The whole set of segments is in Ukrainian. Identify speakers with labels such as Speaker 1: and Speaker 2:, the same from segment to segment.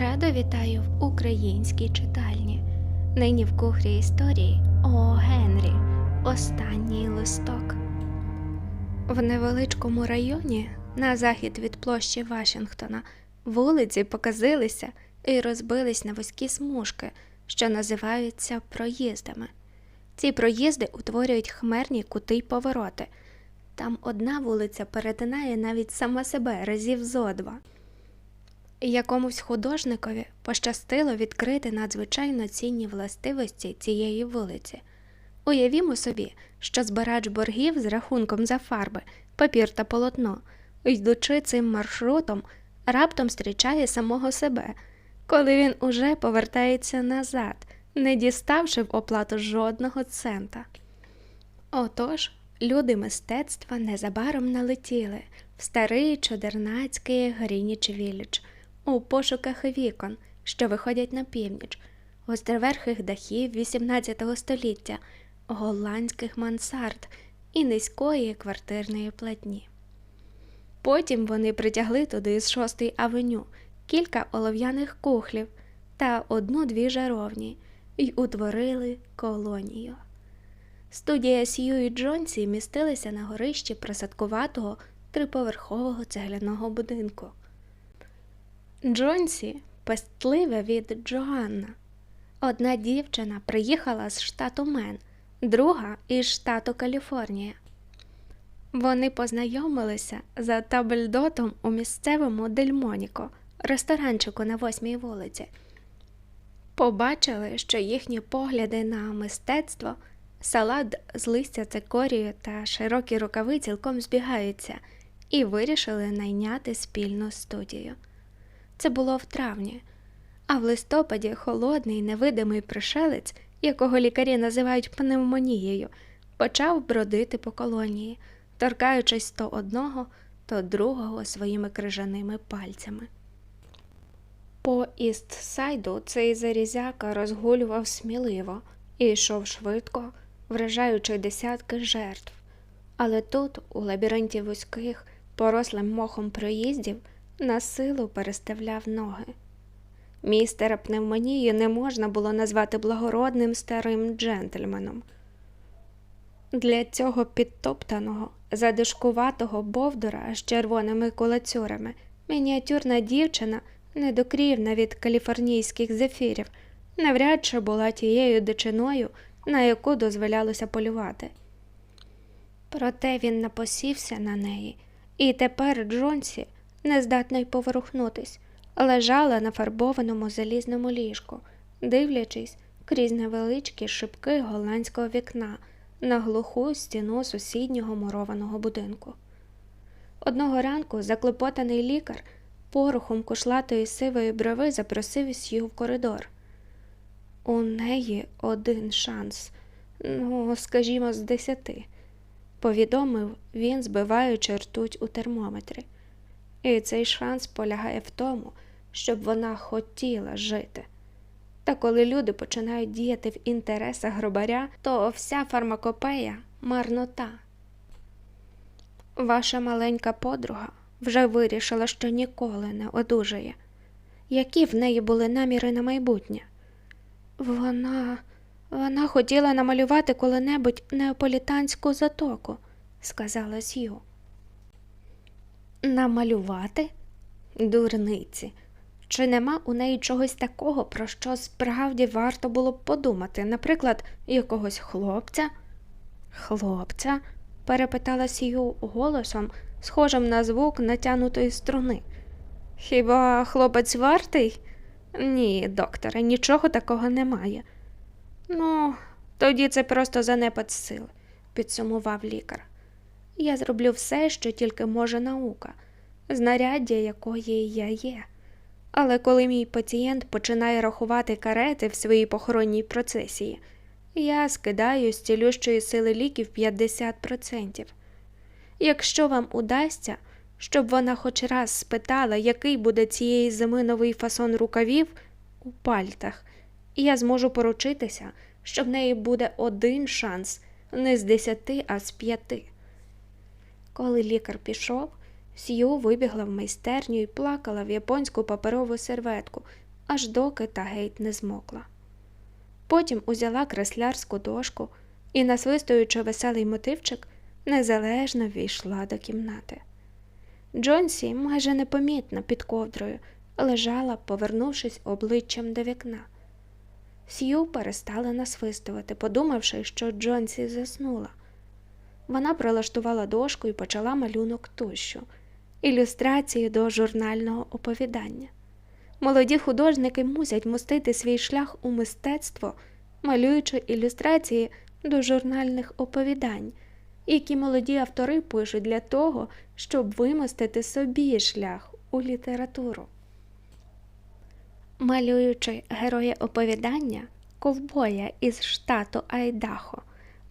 Speaker 1: Радо вітаю в українській читальні. Нині в кухрі історії О Генрі. Останній листок. В невеличкому районі на захід від площі Вашингтона вулиці показилися і розбились на вузькі смужки, що називаються проїздами. Ці проїзди утворюють хмерні кути й повороти. Там одна вулиця перетинає навіть сама себе разів зо два. Якомусь художникові пощастило відкрити надзвичайно цінні властивості цієї вулиці. Уявімо собі, що збирач боргів з рахунком за фарби, папір та полотно, йдучи цим маршрутом, раптом зустрічає самого себе, коли він уже повертається назад, не діставши в оплату жодного цента. Отож, люди мистецтва незабаром налетіли в старий чудернацький Грініч Віллідж у пошуках вікон, що виходять на північ, гостроверхих дахів XVIII століття, голландських мансард і низької квартирної платні. Потім вони притягли туди з шостої авеню кілька олов'яних кухлів та одну-дві жаровні й утворили колонію. Студія Сью і Джонсі містилася на горищі присадкуватого триповерхового цегляного будинку. Джонсі пестливе від Джоанна. Одна дівчина приїхала з штату Мен, друга із штату Каліфорнія. Вони познайомилися за табельдотом у місцевому Дельмоніко, ресторанчику на восьмій вулиці. Побачили, що їхні погляди на мистецтво, салат з листя цикорію та широкі рукави цілком збігаються, і вирішили найняти спільну студію. Це було в травні, а в листопаді холодний невидимий пришелець, якого лікарі називають пневмонією, почав бродити по колонії, торкаючись то одного, то другого своїми крижаними пальцями. По Істсайду цей зарізяка розгулював сміливо і йшов швидко, вражаючи десятки жертв. Але тут, у лабіринті вузьких, порослим мохом проїздів, на силу переставляв ноги. Містера пневмонії не можна було назвати благородним старим джентльменом. Для цього підтоптаного, задишкуватого бовдура з червоними кулацюрами мініатюрна дівчина, недокрівна від каліфорнійських зефірів, навряд чи була тією дичиною, на яку дозволялося полювати. Проте він напосівся на неї, і тепер Джонсі нездатна й поворухнутись, лежала на фарбованому залізному ліжку, дивлячись крізь невеличкі шибки голландського вікна на глуху стіну сусіднього мурованого будинку. Одного ранку заклопотаний лікар порухом кушлатої сивої брови запросив Сью в коридор. У неї один шанс, ну, скажімо, з десяти, повідомив він, збиваючи ртуть у термометрі. І цей шанс полягає в тому, щоб вона хотіла жити. Та коли люди починають діяти в інтересах гробаря, то вся фармакопея марнота. Ваша маленька подруга вже вирішила, що ніколи не одужає. Які в неї були наміри на майбутнє? Вона вона хотіла намалювати коли-небудь неаполітанську затоку, сказала Сью. Намалювати? Дурниці. Чи нема у неї чогось такого, про що справді варто було б подумати, наприклад, якогось хлопця? Хлопця? перепитала Сію голосом, схожим на звук натянутої струни. Хіба хлопець вартий? Ні, докторе, нічого такого немає. Ну, тоді це просто занепад сил, підсумував лікар. Я зроблю все, що тільки може наука, знаряддя якої я є. Але коли мій пацієнт починає рахувати карети в своїй похоронній процесії, я скидаю з цілющої сили ліків 50%. Якщо вам удасться, щоб вона хоч раз спитала, який буде цієї зими новий фасон рукавів у пальтах, я зможу поручитися, що в неї буде один шанс не з десяти, а з п'яти. Коли лікар пішов, Сью вибігла в майстерню і плакала в японську паперову серветку, аж доки та геть не змокла. Потім узяла креслярську дошку і, насвистуючи веселий мотивчик, незалежно ввійшла до кімнати. Джонсі майже непомітно під ковдрою лежала, повернувшись обличчям до вікна. Сью перестала насвистувати, подумавши, що Джонсі заснула. Вона прилаштувала дошку і почала малюнок тущу, ілюстрації до журнального оповідання. Молоді художники мусять мостити свій шлях у мистецтво, малюючи ілюстрації до журнальних оповідань, які молоді автори пишуть для того, щоб вимостити собі шлях у літературу. Малюючи героя оповідання ковбоя із штату Айдахо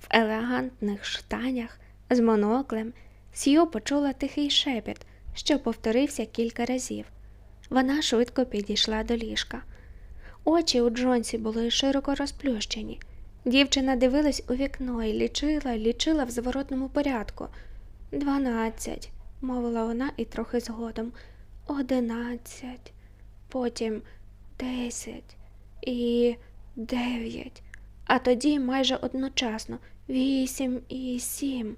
Speaker 1: в елегантних штанях з моноклем, Сью почула тихий шепіт, що повторився кілька разів. Вона швидко підійшла до ліжка. Очі у Джонсі були широко розплющені. Дівчина дивилась у вікно і лічила, лічила в зворотному порядку. Дванадцять, мовила вона і трохи згодом. Одинадцять, потім десять і дев'ять, а тоді майже одночасно вісім і сім.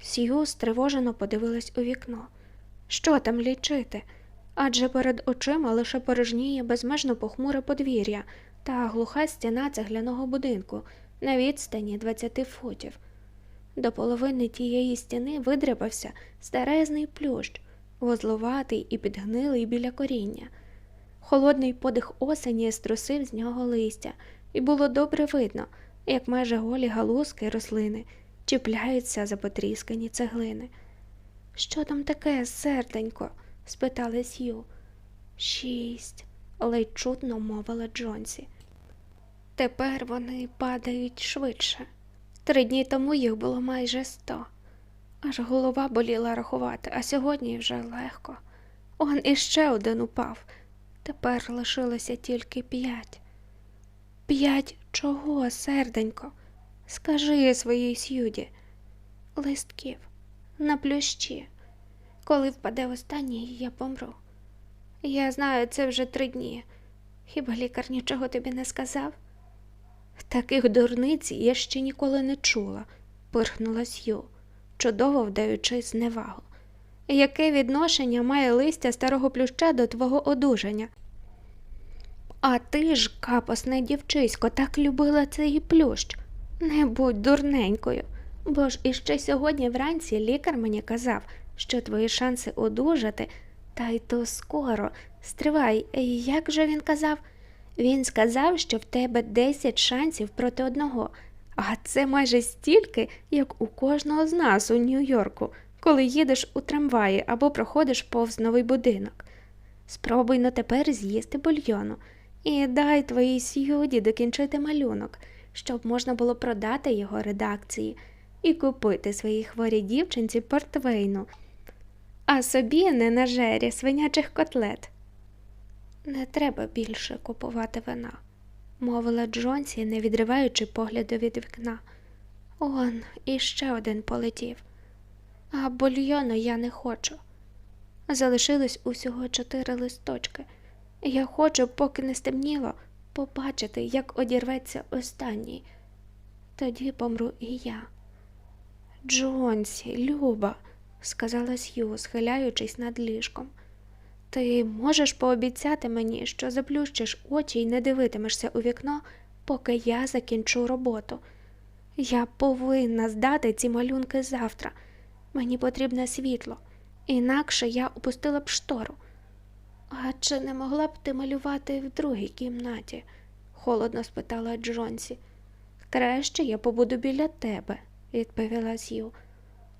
Speaker 1: Сью стривожено подивилась у вікно. Що там лічити? Адже перед очима лише порожніє безмежно похмуре подвір'я та глуха стіна цегляного будинку на відстані 20 футів. До половини тієї стіни видряпався старезний плющ, вузлуватий і підгнилий біля коріння. Холодний подих осені струсив з нього листя, і було добре видно, як майже голі галузки рослини чіпляються за потріскані цеглини. Що там таке, серденько? спитали Сью. Шість, ледь чутно мовила Джонсі. Тепер вони падають швидше. Три дні тому їх було майже сто. Аж голова боліла рахувати, а сьогодні вже легко. Он іще один упав. Тепер лишилося тільки п'ять. П'ять чого, серденько? Скажи своїй сюді. Листків на плющі. Коли впаде останній, я помру. Я знаю, це вже три дні. Хіба лікар нічого тобі не сказав? Таких дурниць я ще ніколи не чула, пирхнула Сью, чудово вдаючи зневагу. Яке відношення має листя старого плюща до твого одужання? А ти ж, капосне дівчисько, так любила цей плющ. Не будь дурненькою, бо ж іще сьогодні вранці лікар мені казав, що твої шанси одужати, та й то скоро. Стривай, як же він казав? Він сказав, що в тебе 10 шансів проти одного, а це майже стільки, як у кожного з нас у Нью-Йорку, коли їдеш у трамваї або проходиш повз новий будинок. Спробуй но тепер з'їсти бульйону і дай твоїй сюді докінчити малюнок, щоб можна було продати його редакції і купити своїй хворій дівчинці портвейну, а собі не на жері свинячих котлет. Не треба більше купувати вина, мовила Джонсі, не відриваючи погляду від вікна. Он іще один полетів, а бульйону я не хочу. Залишилось усього чотири листочки. Я хочу, поки не стемніло, побачити, як одірветься останній. Тоді помру і я. Джонсі, Люба, сказала Сью, схиляючись над ліжком. Ти можеш пообіцяти мені, що заплющиш очі і не дивитимешся у вікно, поки я закінчу роботу. Я повинна здати ці малюнки завтра. Мені потрібне світло, інакше я опустила б штору. А чи не могла б ти малювати в другій кімнаті? холодно спитала Джонсі. Краще я побуду біля тебе, відповіла Сью.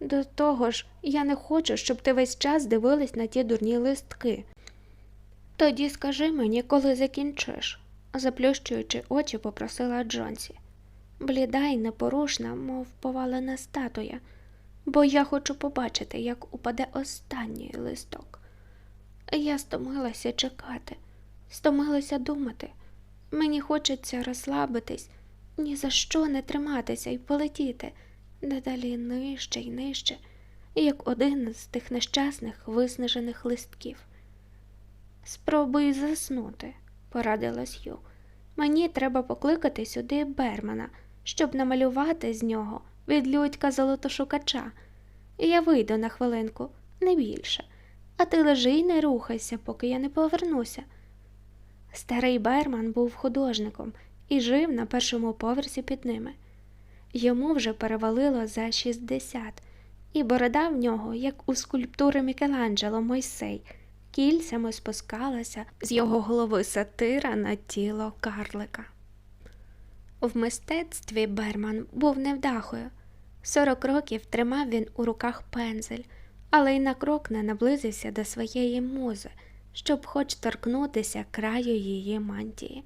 Speaker 1: До того ж, я не хочу, щоб ти весь час дивилась на ті дурні листки. Тоді скажи мені, коли закінчиш, заплющуючи очі, попросила Джонсі. Бліда й непорушна, мов повалена статуя, бо я хочу побачити, як упаде останній листок. Я стомилася чекати, стомилася думати. Мені хочеться розслабитись, ні за що не триматися і полетіти дедалі нижче й нижче, як один з тих нещасних виснажених листків. Спробуй заснути, порадила Сью. Мені треба покликати сюди Бермана, щоб намалювати з нього відлюдька золотошукача. Я вийду на хвилинку, не більше. А ти лежи й не рухайся, поки я не повернуся. Старий Берман був художником і жив на першому поверсі під ними. Йому вже перевалило за 60, і борода в нього, як у скульптури Мікеланджело Мойсей, кільцями спускалася з його голови сатира на тіло карлика. В мистецтві Берман був невдахою. Сорок років тримав він у руках пензель, але й на крок не наблизився до своєї музи, щоб хоч торкнутися краю її мантії.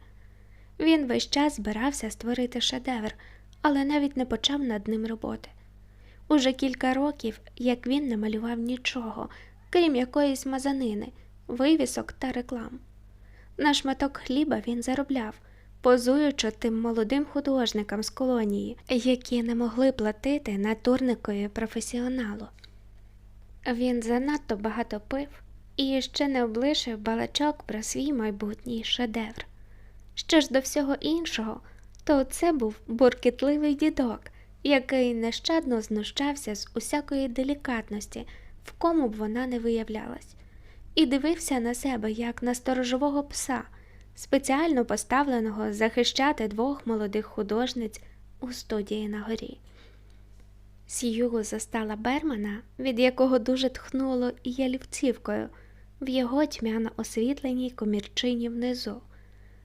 Speaker 1: Він весь час збирався створити шедевр, але навіть не почав над ним роботи. Уже кілька років, як він не малював нічого, крім якоїсь мазанини, вивісок та реклам. На шматок хліба він заробляв, позуючи тим молодим художникам з колонії, які не могли платити натурникові професіоналу. Він занадто багато пив і ще не облишив балачок про свій майбутній шедевр. Що ж до всього іншого, то це був буркітливий дідок, який нещадно знущався з усякої делікатності, в кому б вона не виявлялась, і дивився на себе як на сторожового пса, спеціально поставленого захищати двох молодих художниць у студії на горі. Сью застала Бермана, від якого дуже тхнуло і ялівцівкою, в його тьмяно освітленій комірчині внизу.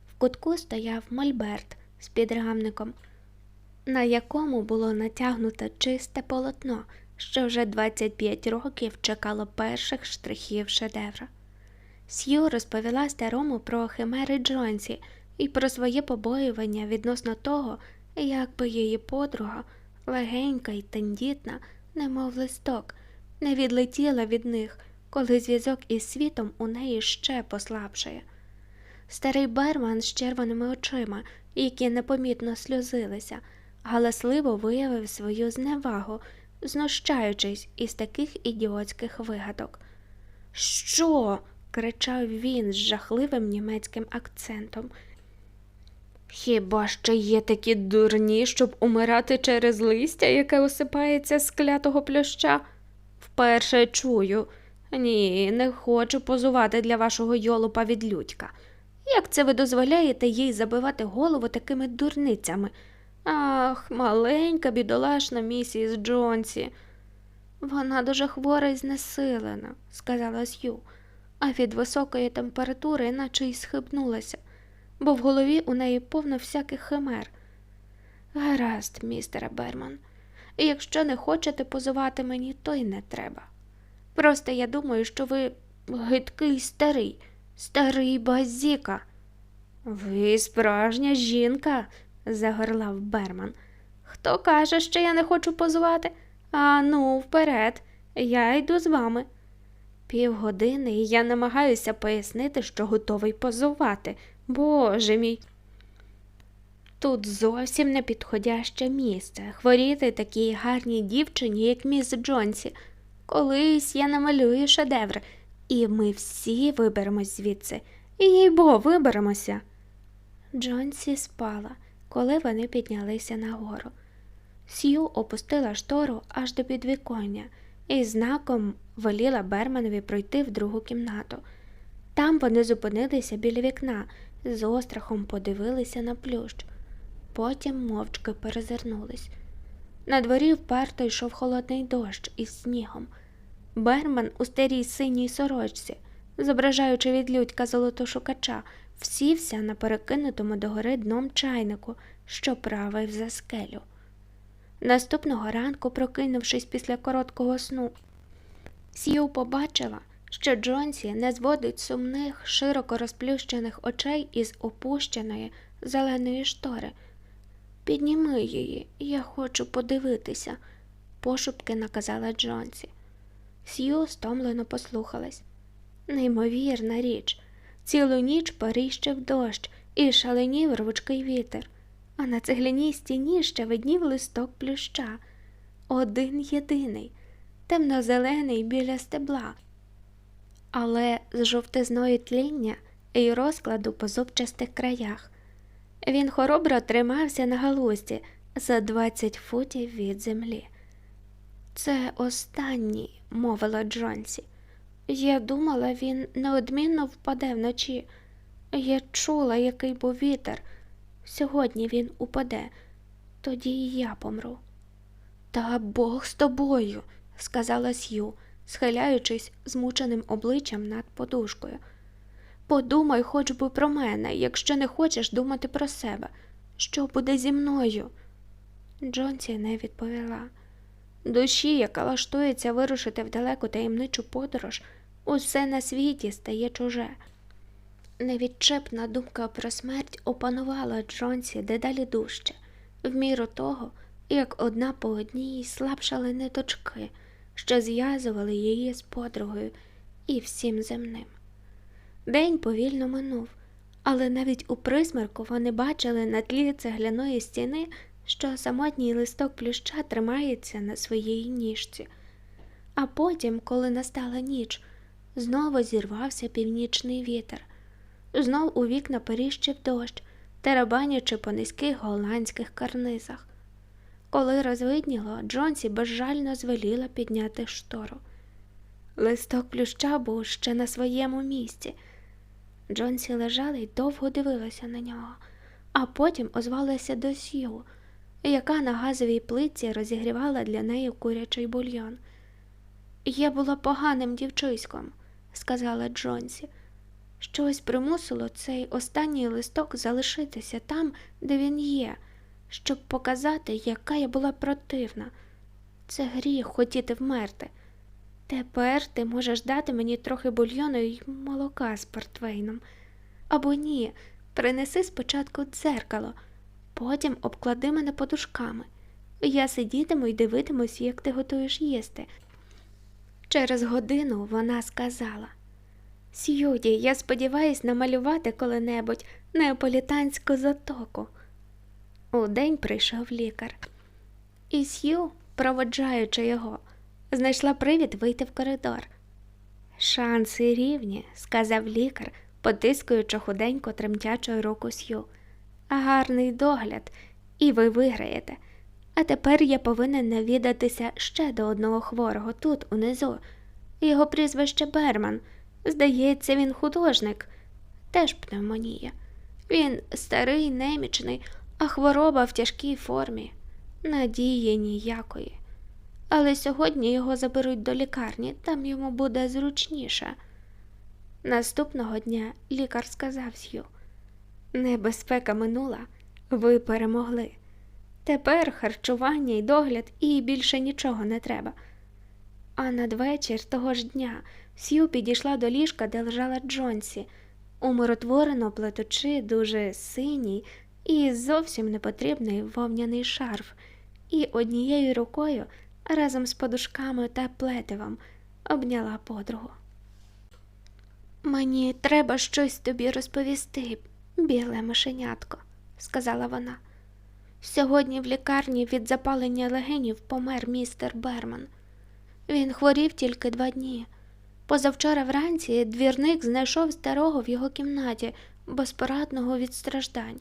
Speaker 1: В кутку стояв мольберт з підрамником, на якому було натягнуто чисте полотно, що вже 25 років чекало перших штрихів шедевра. Сью розповіла старому про химери Джонсі і про своє побоювання відносно того, як би її подруга, легенька й тендітна, немов листок, не відлетіла від них, коли зв'язок із світом у неї ще послабшає. Старий Берман з червоними очима, які непомітно сльозилися, галасливо виявив свою зневагу, знущаючись із таких ідіотських вигадок. Що? кричав він з жахливим німецьким акцентом. Хіба що є такі дурні, щоб умирати через листя, яке осипається з клятого плюща? Вперше чую. Ні, не хочу позувати для вашого йолупа від людька. Як це ви дозволяєте їй забивати голову такими дурницями? Ах, маленька бідолашна місіс Джонсі. Вона дуже хвора і знесилена, сказала Сью, а від високої температури наче й схибнулася, бо в голові у неї повно всяких химер. Гаразд, містере Берман, якщо не хочете позувати мені, то й не треба. Просто я думаю, що ви гидкий старий, старий базіка. Ви справжня жінка, загорлав Берман. Хто каже, що я не хочу позувати? А ну, вперед, я йду з вами. Півгодини і я намагаюся пояснити, що готовий позувати. Боже мій. Тут зовсім не підходяще місце. Хворіти такій гарній дівчині, як міс Джонсі. Колись я намалюю шедевр, і ми всі виберемось звідси. І їй бо виберемося. Джонсі спала, коли вони піднялися нагору. Сью опустила штору аж до підвіконня і знаком воліла Берманові пройти в другу кімнату. Там вони зупинилися біля вікна, з острахом подивилися на плющ, потім мовчки перезирнулись. На дворі вперто йшов холодний дощ із снігом. Берман у старій синій сорочці, зображаючи від людька золотошукача, всівся на перекинутому догори дном чайнику, що правив за скелю. Наступного ранку, прокинувшись після короткого сну, Сью побачила, що Джонсі не зводить сумних, широко розплющених очей із опущеної зеленої штори. Підніми її, я хочу подивитися, пошепки наказала Джонсі. Сью стомлено послухалась. Неймовірна річ. Цілу ніч поріщив дощ і шаленів рвучкий вітер, а на цегляній стіні ще виднів листок плюща. Один єдиний, темно-зелений біля стебла. Але з жовтизної тління і розкладу по зубчастих краях. Він хоробро тримався на галузі за 20 футів від землі. Це останній, мовила Джонсі. Я думала, він неодмінно впаде вночі. Я чула, який був вітер. Сьогодні він упаде, тоді і я помру. Та Бог з тобою, сказала Сью, схиляючись змученим обличчям над подушкою. Подумай хоч би про мене, якщо не хочеш думати про себе. Що буде зі мною? Джонсі не відповіла. Душі, яка лаштується вирушити в далеку таємничу подорож, усе на світі стає чуже. Невідчепна думка про смерть опанувала Джонсі дедалі дужче, в міру того, як одна по одній слабшали ниточки, що зв'язували її з подругою і всім земним. День повільно минув, але навіть у присмерку вони бачили на тлі цегляної стіни, що самотній листок плюща тримається на своїй ніжці. А потім, коли настала ніч, знову зірвався північний вітер. Знов у вікна періщив дощ, терабанячи по низьких голландських карнизах. Коли розвидніло, Джонсі безжально звеліла підняти штору. Листок плюща був ще на своєму місці. Джонсі лежала й довго дивилася на нього, а потім озвалася до Сью, яка на газовій плитці розігрівала для неї курячий бульйон. Я була поганим дівчиськом, сказала Джонсі. Щось примусило цей останній листок залишитися там, де він є, щоб показати, яка я була противна. Це гріх хотіти вмерти. Тепер ти можеш дати мені трохи бульйону й молока з портвейном. Або ні, принеси спочатку дзеркало, потім обклади мене подушками. Я сидітиму і дивитимусь, як ти готуєш їсти. Через годину вона сказала Сьюді, я сподіваюсь намалювати коли-небудь неаполітанську затоку. Удень прийшов лікар, і Сью, проводжаючи його, знайшла привід вийти в коридор. Шанси рівні, сказав лікар, потискуючи худенько тремтячою руку Сью. Гарний догляд, і ви виграєте. А тепер я повинен навідатися ще до одного хворого тут, унизу. Його прізвище Берман. Здається, він художник, теж пневмонія. Він старий, немічний, а хвороба в тяжкій формі, надії ніякої. Але сьогодні його заберуть до лікарні, там йому буде зручніше. Наступного дня лікар сказав Сью, небезпека минула, ви перемогли. Тепер харчування і догляд, і більше нічого не треба. А надвечір того ж дня Сью підійшла до ліжка, де лежала Джонсі, умиротворено плетучи дуже синій і зовсім непотрібний вовняний шарф, і однією рукою разом з подушками та плетивом обняла подругу. Мені треба щось тобі розповісти, біле мишенятко, сказала вона. Сьогодні в лікарні від запалення легенів помер містер Берман. Він хворів тільки два дні. Позавчора вранці двірник знайшов старого в його кімнаті, безпорадного від страждань.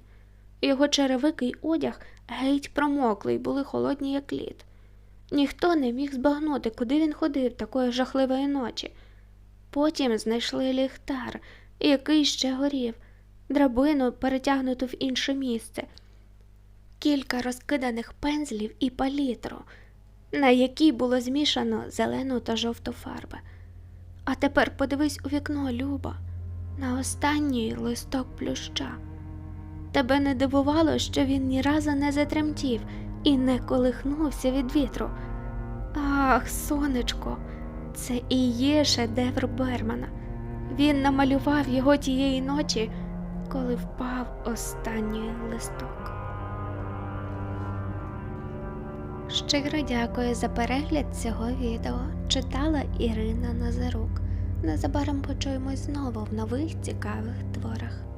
Speaker 1: Його черевики й одяг геть промокли й були холодні, як лід. Ніхто не міг збагнути, куди він ходив такої жахливої ночі. Потім знайшли ліхтар, який ще горів, драбину перетягнуту в інше місце, кілька розкиданих пензлів і палітру, на якій було змішано зелену та жовту фарби. А тепер подивись у вікно, Люба, на останній листок плюща. Тебе не дивувало, що він ні разу не затремтів і не колихнувся від вітру. Ах, сонечко, це і є шедевр Бермана. Він намалював його тієї ночі, коли впав останній листок. Щиро дякую за перегляд цього відео. Читала Ірина Назарук. Незабаром почуємось знову в нових цікавих творах.